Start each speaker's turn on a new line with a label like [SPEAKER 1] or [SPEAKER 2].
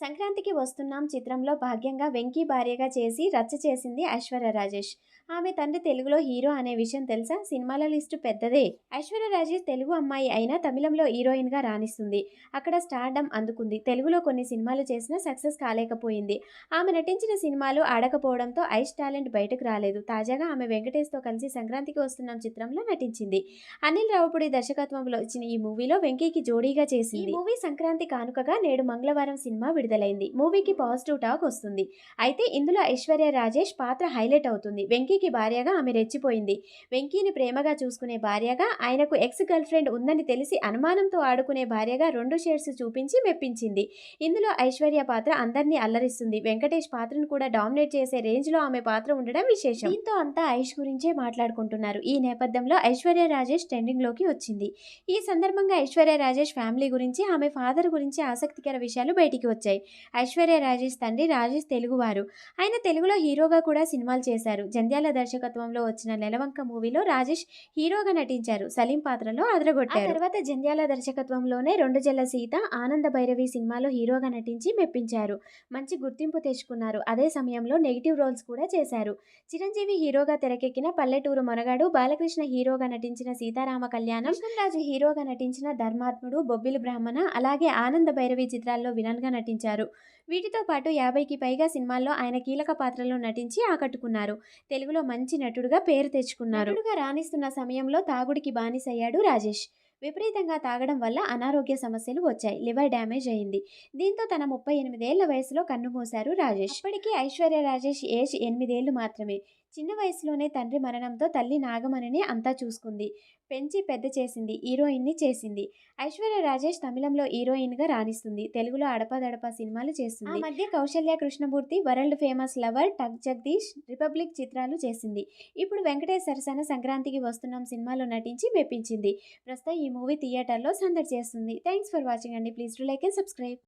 [SPEAKER 1] సంక్రాంతికి వస్తున్నాం చిత్రంలో భాగ్యంగా వెంకీ భార్యగా చేసి రచ్చ చేసింది ఐశ్వర్య రాజేష్. ఆమె తండ్రి తెలుగులో హీరో అనే విషయం తెలుసా? సినిమాల లిస్టు పెద్దదే. ఐశ్వర్య రాజేష్ తెలుగు అమ్మాయి అయినా తమిళంలో హీరోయిన్గా రాణిస్తుంది. అక్కడ స్టార్డమ్ అందుకుంది. తెలుగులో కొన్ని సినిమాలు చేసినా సక్సెస్ కాలేకపోయింది. ఆమె నటించిన సినిమాలు ఆడకపోవడంతో ఐష్ టాలెంట్ బయటకు రాలేదు. తాజాగా ఆమె వెంకటేష్తో కలిసి సంక్రాంతికి వస్తున్నాం చిత్రంలో నటించింది. అనిల్ రావుపుడి దర్శకత్వంలో ఇచ్చిన ఈ మూవీలో వెంకీకి జోడీగా చేసింది. ఈ మూవీ సంక్రాంతి కానుకగా నేడు మంగళవారం సినిమా విడుదలైంది. మూవీకి పాజిటివ్ టాక్ వస్తుంది. అయితే ఇందులో ఐశ్వర్య రాజేష్ పాత్ర హైలైట్ అవుతుంది. వెంకీకి భార్యగా ఆమె రెచ్చిపోయింది. వెంకీని ప్రేమగా చూసుకునే భార్యగా ఆయనకు ఎక్స్ గర్ల్ ఫ్రెండ్ ఉందని తెలిసి అనుమానంతో ఆడుకునే భార్యగా రెండు షేడ్స్ చూపించి మెప్పించింది. ఇందులో ఐశ్వర్య పాత్ర అందరినీ అల్లరిస్తుంది. వెంకటేష్ పాత్రను కూడా డామినేట్ చేసే రేంజ్లో ఆమె పాత్ర ఉండడం విశేషం. దీంతో అంతా ఐష్ గురించే మాట్లాడుకుంటున్నారు. ఈ నేపథ్యంలో ఐశ్వర్య రాజేష్ ట్రెండింగ్లోకి వచ్చింది. ఈ సందర్భంగా ఐశ్వర్య రాజేష్ ఫ్యామిలీ గురించి ఆమె ఫాదర్ గురించి ఆసక్తికర విషయాలు బయటికి వచ్చాయి. ఐశ్వర్య రాజేష్ తండ్రి రాజేష్ తెలుగువారు. ఆయన తెలుగులో హీరోగా కూడా సినిమాలు చేశారు. జంధ్యాల దర్శకత్వంలో వచ్చిన నెలవంక మూవీలో రాజేష్ హీరోగా నటించారు. సలీం పాత్రలో అదరగొట్టారు. తర్వాత జంధ్యాల దర్శకత్వంలోనే రెండు జల్ల సీత ఆనంద భైరవి సినిమాలో హీరోగా నటించి మెప్పించారు. మంచి గుర్తింపు తెచ్చుకున్నారు. అదే సమయంలో నెగిటివ్ రోల్స్ కూడా చేశారు. చిరంజీవి హీరోగా తెరకెక్కిన పల్లెటూరు మొనగాడు బాలకృష్ణ హీరోగా నటించిన సీతారామ కళ్యాణం కృష్ణరాజు హీరోగా నటించిన ధర్మాత్ముడు బొబ్బిలి బ్రాహ్మణ అలాగే ఆనంద భైరవి చిత్రాల్లో విలన్గా నటించారు. వీటితో పాటు యాభైకి పైగా సినిమాల్లో ఆయన కీలక పాత్రలో నటించి ఆకట్టుకున్నారు. తెలుగులో మంచి నటుడుగా పేరు తెచ్చుకున్నారు. నటుడుగా రాణిస్తున్న సమయంలో తాగుడికి బానిసయ్యాడు రాజేష్. విపరీతంగా తాగడం వల్ల అనారోగ్య సమస్యలు వచ్చాయి. లివర్ డ్యామేజ్ అయింది. దీంతో తన ముప్పై ఎనిమిదేళ్ళ వయసులో కన్నుమూశారు రాజేష్. అప్పటికి ఐశ్వర్య రాజేష్ ఏజ్ ఎనిమిదేళ్ళు మాత్రమే. చిన్న వయసులోనే తండ్రి మరణంతో తల్లి నాగమణిని అంతా చూసుకుంది. పెంచి పెద్ద చేసింది హీరోయిన్ని చేసింది. ఐశ్వర్య రాజేష్ తమిళంలో హీరోయిన్గా రాణిస్తుంది. తెలుగులో అడపాదడపా సినిమాలు చేస్తుంది. ఆ మధ్య Kousalya Krishnamurthy world famous lover tuck Jagadish republic చిత్రాలు చేసింది. ఇప్పుడు వెంకటేష్ సరసన సంక్రాంతికి వస్తున్నాం సినిమాలో నటించి మెప్పించింది. ప్రస్తుతం ఈ మూవీ థియేటర్లో సందడి చేస్తుంది. థ్యాంక్స్ ఫర్ వాచింగ్ అండి. Please to like and subscribe.